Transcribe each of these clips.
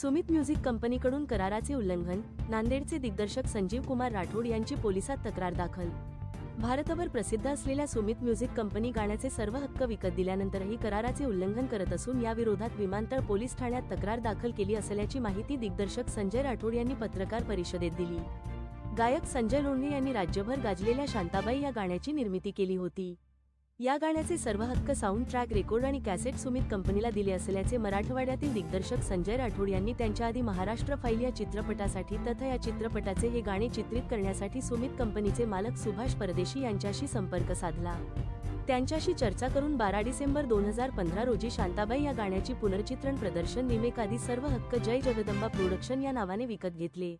Sumit music कंपनीकडून कराराचे उल्लंघन नांदेडचे दिग्दर्शक संजीव कुमार राठोड यांची पोलिसात तक्रार दाखल. भारतभर प्रसिद्ध असलेल्या सुमित म्युझिक कंपनी गाण्याचे सर्व हक्क विकत दिल्यानंतरही कराराचे उल्लंघन करत असून याविरोधात विमानतळ पोलीस ठाण्यात तक्रार दाखल केली असल्याची माहिती दिग्दर्शक संजय राठोड यांनी पत्रकार परिषदेत दिली. गायक संजय लोंढे यांनी राज्यभर गाजलेल्या शांताबाई या गाण्याची निर्मिती केली होती. या गाण्याचे सर्व हक्क साऊंड ट्रॅक रेकॉर्ड आणि कॅसेट सुमित कंपनीला दिले असल्याचे मराठवाड्यातील दिग्दर्शक संजय राठोड यांनी त्यांच्या आधी महाराष्ट्र फाईल या चित्रपटासाठी तथा या चित्रपटाचे हे गाणे चित्रित करण्यासाठी सुमित कंपनीचे मालक सुभाष परदेशी यांच्याशी संपर्क साधला. त्यांच्याशी चर्चा करून बारा डिसेंबर दोन हजार पंधरा रोजी शांताबाई या गाण्याची पुनर्चित्रण प्रदर्शन रिमेक सर्व हक्क जय जगदंबा प्रोडक्शन या नावाने विकत घेतले.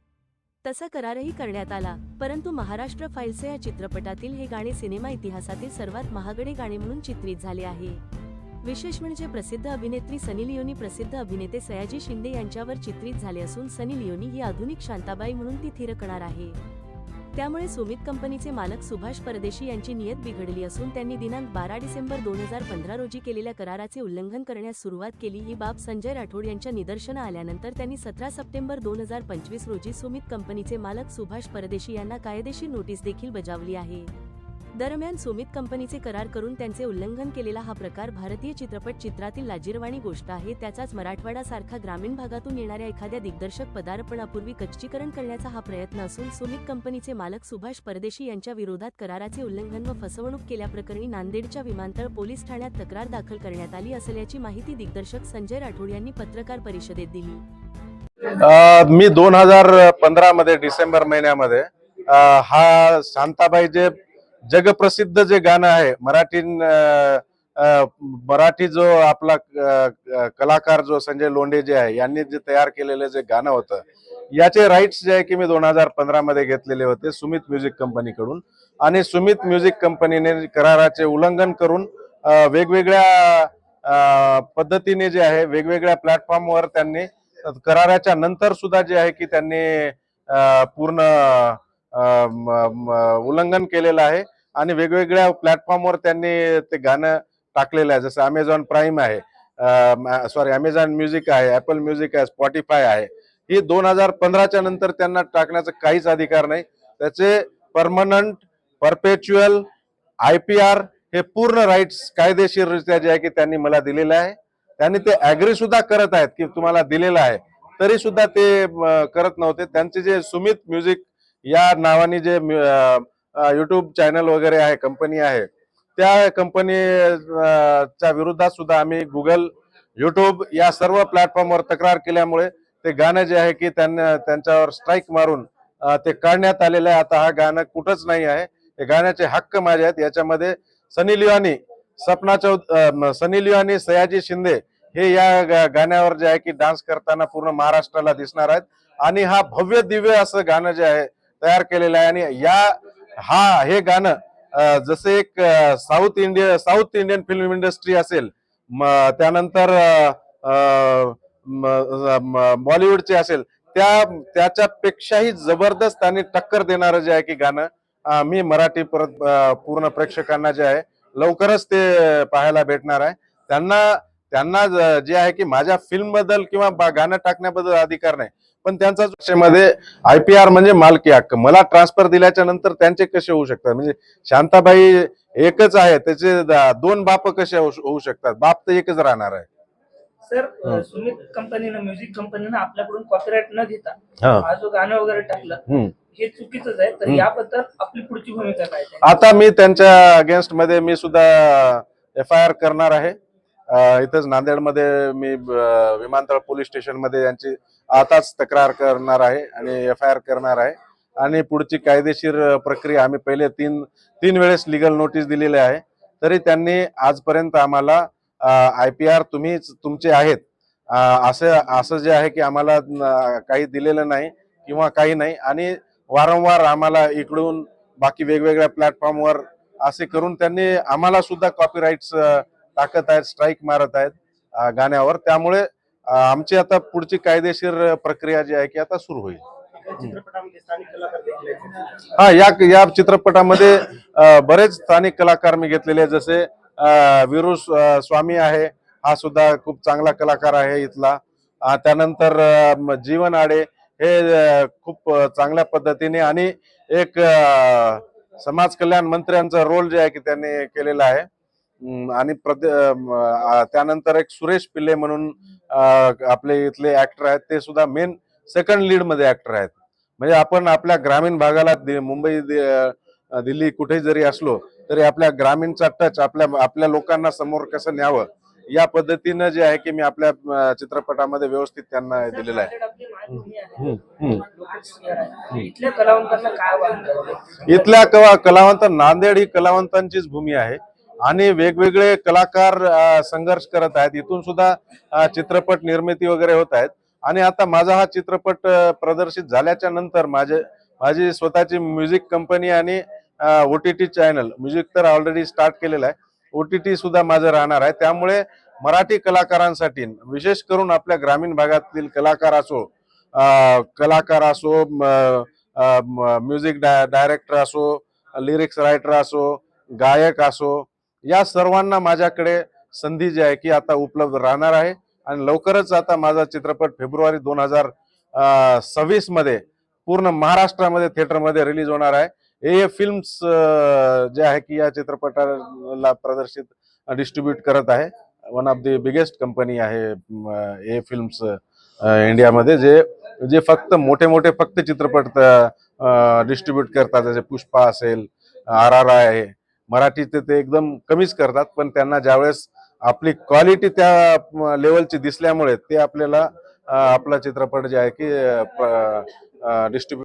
तसा करारही करण्यात आला. परंतु महाराष्ट्र फाईल्स या चित्रपटातील हे गाणे सिनेमा इतिहासातील सर्वात महागडे गाणे म्हणून चित्रित झाले आहे. विशेष म्हणजे प्रसिद्ध अभिनेत्री सनी लिओनी प्रसिद्ध अभिनेते सयाजी शिंदे यांच्यावर चित्रित झाले असून सनी लिओनी ही आधुनिक शांताबाई म्हणून ती थिरकणार आहे. त्यामुळे सुमित कंपनीचे मालक सुभाष परदेशी यांची नियत बिघडली असून त्यांनी दिनांक बारा डिसेंबर दोन हजार पंधरा रोजी केलेल्या कराराचे उल्लंघन करण्यास सुरुवात केली. ही बाब संजय राठोड यांच्या निदर्शनं आल्यानंतर त्यांनी सतरा सप्टेंबर दोन हजार पंचवीस रोजी सुमित कंपनीचे मालक सुभाष परदेशी यांना कायदेशीर नोटीस देखील बजावली आहे. दरम्यान सुमित कंपनीचे करार करून त्यांचे उल्लंघन केलेला हा प्रकार भारतीय चित्रपट चित्रातील लाजीरवाणी गोष्ट आहे. त्याचाच मराठवाडा सारखा ग्रामीण भागातून येणाऱ्या एखाद्या दिग्दर्शक पदार्पणापूर्वी कच्चीकरण करण्याचा हा प्रयत्न असून सुमित कंपनीचे मालक सुभाष परदेशी यांच्या विरोधात कराराचे उल्लंघन व फसवणूक केल्याप्रकरणी नांदेडच्या विमानतळ पोलीस ठाण्यात तक्रार दाखल करण्यात आली असल्याची माहिती दिग्दर्शक संजय राठोड यांनी पत्रकार परिषदेत दिली. मी दोन हजार पंधरा मध्ये डिसेंबर महिन्यामध्ये हा शांताबाई जे जगप्रसिद्ध जे गाणं आहे मराठी मराठी जो आपला कलाकार जो संजय लोंढे जे आहे यांनी जे तयार केलेलं जे गाणं होतं याचे राईट्स जे आहे की मी दोन हजार पंधरा मध्ये घेतलेले होते सुमित म्युझिक कंपनीकडून. आणि सुमित म्युझिक कंपनीने कराराचे उल्लंघन करून वेगवेगळ्या पद्धतीने जे आहे वेगवेगळ्या प्लॅटफॉर्मवर त्यांनी कराराच्या नंतर सुद्धा जे आहे की त्यांनी पूर्ण उल्लंघन केलेलं आहे आणि वेगवेगळ्या प्लॅटफॉर्मवर त्यांनी ते गाणं टाकलेलं आहे. जसं अमेझॉन प्राईम आहे सॉरी अमेझॉन म्युझिक आहे ऍपल म्युझिक आहे स्पॉटीफाय आहे. ही दोन हजार पंधराच्या नंतर त्यांना टाकण्याचा काहीच अधिकार नाही. त्याचे permanent perpetual I P R हे पूर्ण राईट्स कायदेशीररित्या जे आहे की त्यांनी मला दिलेलं आहे. त्यांनी ते ऍग्री सुद्धा करत आहेत की तुम्हाला दिलेलं आहे. तरी सुद्धा ते करत नव्हते. त्यांचे जे सुमित म्युझिक या नावाने जे युट्यूब चॅनल वगैरे आहे कंपनी आहे त्या कंपनी च्या विरोधात सुद्धा आम्ही गुगल युट्यूब या सर्व प्लॅटफॉर्मवर तक्रार केल्यामुळे ते गाणं जे आहे की त्यांना त्यांच्यावर स्ट्राईक मारून ते काढण्यात आलेलं आहे. आता हा गाणं कुठंच नाही आहे. हे गाण्याचे हक्क माझे आहेत. याच्यामध्ये सनी लिवानी सपना चौ सनी लिओनी सयाजी शिंदे हे या गाण्यावर जे आहे की डान्स करताना पूर्ण महाराष्ट्राला दिसणार आहेत. आणि हा भव्य दिव्य असं गाणं जे आहे तयार केलेलं आहे. आणि या हा हे गाणं जसे एक South Indian South Indian film industry असेल त्यानंतर बॉलिवूडचे असेल त्या त्याच्यापेक्षाही जबरदस्त आणि टक्कर देणारं जे आहे की गाणं मी मराठी परत पूर्ण प्रेक्षकांना जे आहे लवकरच ते पाहायला भेटणार आहे. त्यांना त्यांना जे आहे की माझ्या फिल्मबद्दल किंवा गाणं टाकण्याबद्दल अधिकार नाही. पण त्यांचा मध्ये आय पी आर म्हणजे मालकी हक्क मला ट्रान्सफर दिल्याच्या नंतर त्यांचे कसे होऊ शकतात म्हणजे शांताबाई एकच आहे त्याचे द- दोन बाप कसे होऊ शकतात बाप तर एकच राहणार आहे सर. सुमित कंपनीनं म्युझिक कंपनीनं आपल्याकडून कॉपीराईट न घेता हा. जो गाणं वगैरे टाकलं. हे चुकीचंच आहे तर. याबद्दल आपली पुढची भूमिका काय आहे? आता मी त्यांच्या अगेन्स्टमध्ये मी सुद्धा एफ आय आर करणार आहे इथंच नांदेडमध्ये मी विमानतळ पोलीस स्टेशनमध्ये यांची आताच तक्रार करणार आहे आणि एफ आय आर करणार आहे. आणि पुढची कायदेशीर प्रक्रिया आम्ही पहिले तीन तीन वेळेस लिगल नोटीस दिलेले आहे. तरी त्यांनी आजपर्यंत आम्हाला आय पी आर तुम्ही तुमचे आहेत. असं असं जे आहे की आम्हाला काही दिलेलं नाही किंवा काही नाही. आणि वारंवार आम्हाला इकडून बाकी वेगवेगळ्या प्लॅटफॉर्मवर असे करून त्यांनी आम्हाला सुद्धा कॉपीराईट्स टाकत आहेत स्ट्राईक मारत आहेत गाण्यावर. त्यामुळे आमची आता पुढची कायदेशीर प्रक्रिया जी आहे की आता सुरू होईल. हा या या चित्रपटामध्ये बरेच स्थानिक कलाकार मी घेतलेले जसे विरू स्वामी आहे. हा सुद्धा खूप चांगला कलाकार आहे इथला. त्यानंतर जीवन आडे हे खूप चांगल्या पद्धतीने आणि एक समाज कल्याण मंत्र्यांचा रोल जे आहे की त्यांनी केलेला आहे. आणि त्यानंतर एक सुरेश पिल्ले म्हणून आपले इथले ऍक्टर आहेत ते सुद्धा मेन सेकंड लीडमध्ये ऍक्टर आहेत. म्हणजे आपण आपल्या ग्रामीण भागाला मुंबई दिल्ली कुठे जरी असलो तरी आपल्या ग्रामीणचा टच आपल्या आपल्या लोकांना समोर कसं न्यावं या पद्धतीनं जे आहे की मी आपल्या चित्रपटामध्ये व्यवस्थित त्यांना दिलेलं आहे. इथल्या कलावंतांना इथल्या कला कलावंत नांदेड ही कलावंतांचीच भूमी आहे. आणि वेगवेगळे कलाकार संघर्ष करत आहेत. इथून सुद्धा चित्रपट निर्मिती वगैरे होत आहेत. आणि आता माझा हा चित्रपट प्रदर्शित झाल्याच्यानंतर माझे माझी स्वतःची म्युझिक कंपनी आणि O T T channel music तर ऑलरेडी स्टार्ट केलेलं आहे. ओ टी टी सुद्धा माझं राहणार आहे. त्यामुळे मराठी कलाकारांसाठी विशेष करून आपल्या ग्रामीण भागातील कलाकार असो कलाकार असो म्युझिक डायरेक्टर असो लिरिक्स रायटर असो गायक असो या सर्वांना माझ्याकडे संधी जी आहे की आता उपलब्ध राहणार आहे. आणि लवकरच आता माझा चित्रपट फेब्रुवारी दोन हजार सव्वीसमध्ये पूर्ण महाराष्ट्रामध्ये थिएटरमध्ये रिलीज होणार आहे. ए फिल्म्स जे आहे की या चित्रपटाला प्रदर्शित डिस्ट्रीब्यूट करत आहे. One of the biggest company आहे ए फिल्म्स इंडियामध्ये जे जे फक्त मोठे मोठे फक्त चित्रपट डिस्ट्रीब्यूट करतात. जसे पुष्पा असेल आर आर आय आहे मराठीचे ते एकदम कमीच करतात पण त्यांना ज्यावेळेस आपली क्वालिटी त्या लेवलची दिसल्यामुळे ते आपल्याला आपला चित्रपट जे आहे की डिस्ट्रीब्यू